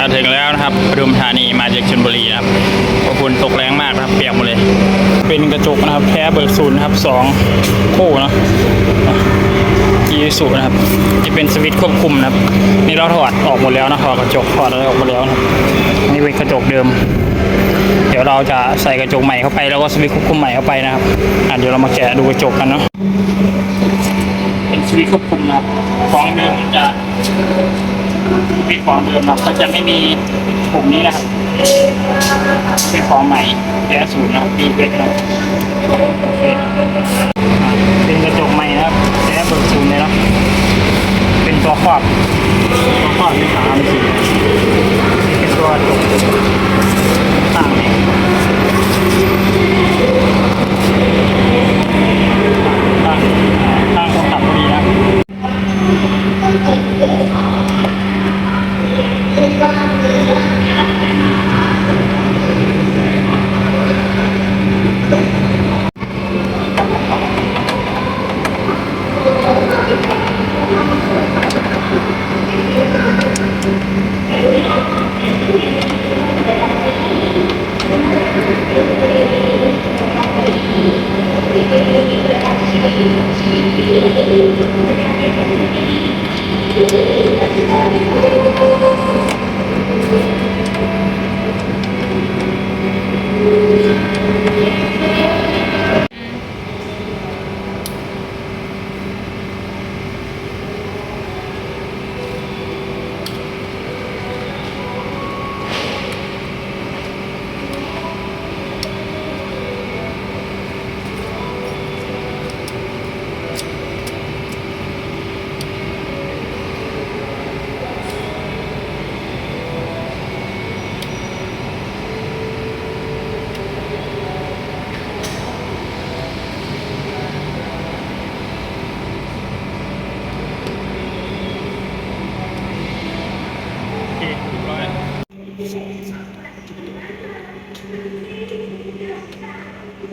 มาถึงแล้วนะครับปทุมธานีมาจากชลบุรีนะครับขอบคุณตกแรงมากนะครับ เปียกหมดเลย เป็นกระจกนะครับแท้เบิกศูนย์นะครับสองคู่นะยีสุนะครับที่เป็นสวิตช์ควบคุมนะครับ นี่เราถอดออกหมดแล้วนะถอดกระจกถอดอะไรออกหมดแล้วนะนี่เป็นกระจกเดิม เดี๋ยวเราจะใส่กระจกใหม่เข้าไปแล้วก็สวิตช์ควบคุมใหม่เข้าไปนะครับอะเดี๋ยวเรามาแกะดูกระจกกันเนาะเป็นสวิตช์ควบคุมนะครับของเดิมจะ เป็นของเดิมครับก็จะไม่มีปุ่มนี้นะครับเป็นของใหม่แท้ศูนย์นะครับปีเล็กนะครับเป็นกระจกใหม่นะครับแท้เบิกศูนย์เลยนะเป็นตัวครอบตัวครอบที่สามสี่เป็นตัวกระจกต่างนี่ต่างต่างคนขับพอดีนะ โ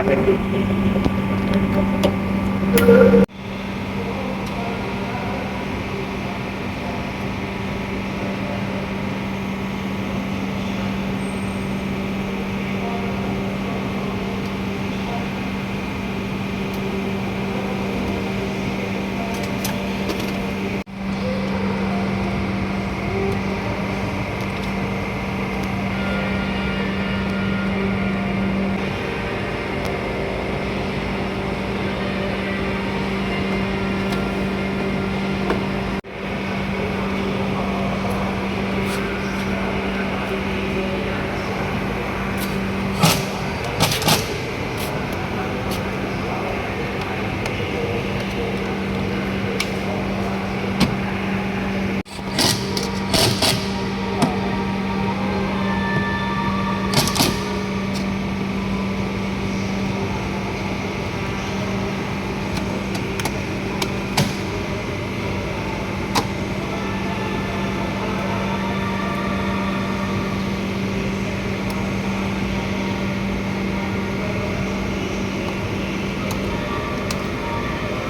กเป็น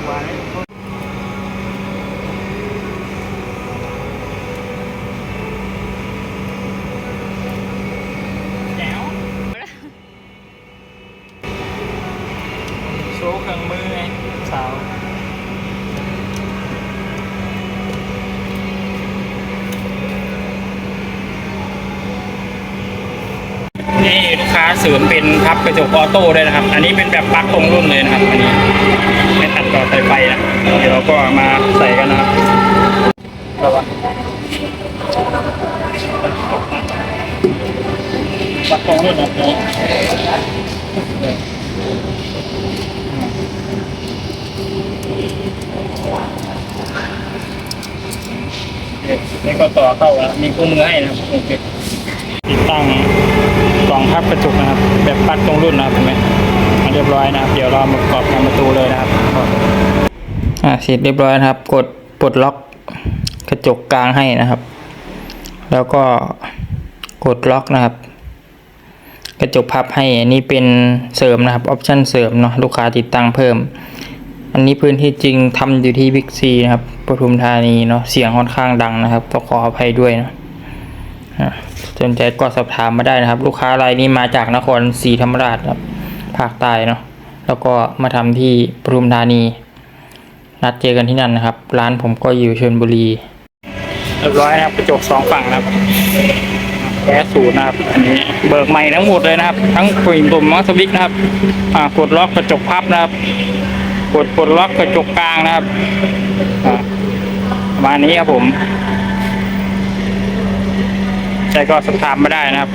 วางแจ๋วโชว์เครื่องมือไงสาว นี่ลูกค้าเสริมเป็นพับกระจกออโต้ด้วยนะครับ อันนี้เป็นแบบปลั๊กตรงรุ่นเลยนะครับ อันนี้ไม่ตัดต่อสายไฟนะเดี๋ยวเราก็มาใส่กันนะครับระวังปัดตรงรุ่นนะครับนี่ก็ต่อเข้าแล้วมีคู่มือให้นะครับติดตั้ง กล่องพับกระจกนะครับ แบบปัดตรงรุ่นนะครับเห็นไหมเรียบร้อยนะครับ เดี๋ยวเรามาประกอบทำประตูเลยนะครับอ่าเสร็จเรียบร้อยนะครับ กดปลดล็อกกระจกกลางให้นะครับ แล้วก็กดล็อกนะครับ กระจกพับให้อันนี้เป็นเสริมนะครับออปชั่นเสริมเนาะลูกค้าติดตั้งเพิ่ม อันนี้พื้นที่จริงทำอยู่ที่บิ๊กซีนะครับปทุมธานีเนาะเสียงค่อนข้างดังนะครับต้องขออภัยด้วยนะ สนใจก็สอบถามมาได้นะครับ ลูกค้ารายนี้มาจากนครศรีธรรมราชครับภาคใต้เนาะแล้วก็มาทำที่ปทุมธานีนัดเจอกันที่นั่นนะครับ ร้านผมก็อยู่ชลบุรีเรียบร้อยนะครับกระจกสองฝั่งนะครับแก้สูตรนะครับอันนี้เบิกใหม่ทั้งหมดเลยนะครับ ทั้งกลิ่นตุ่มมัสวิกนะครับอ่ากดล็อกกระจกพับนะครับ กดปลดล็อกกระจกกลางนะครับอ่าประมาณนี้ครับผม ใจก็สอบถามมาได้นะครับ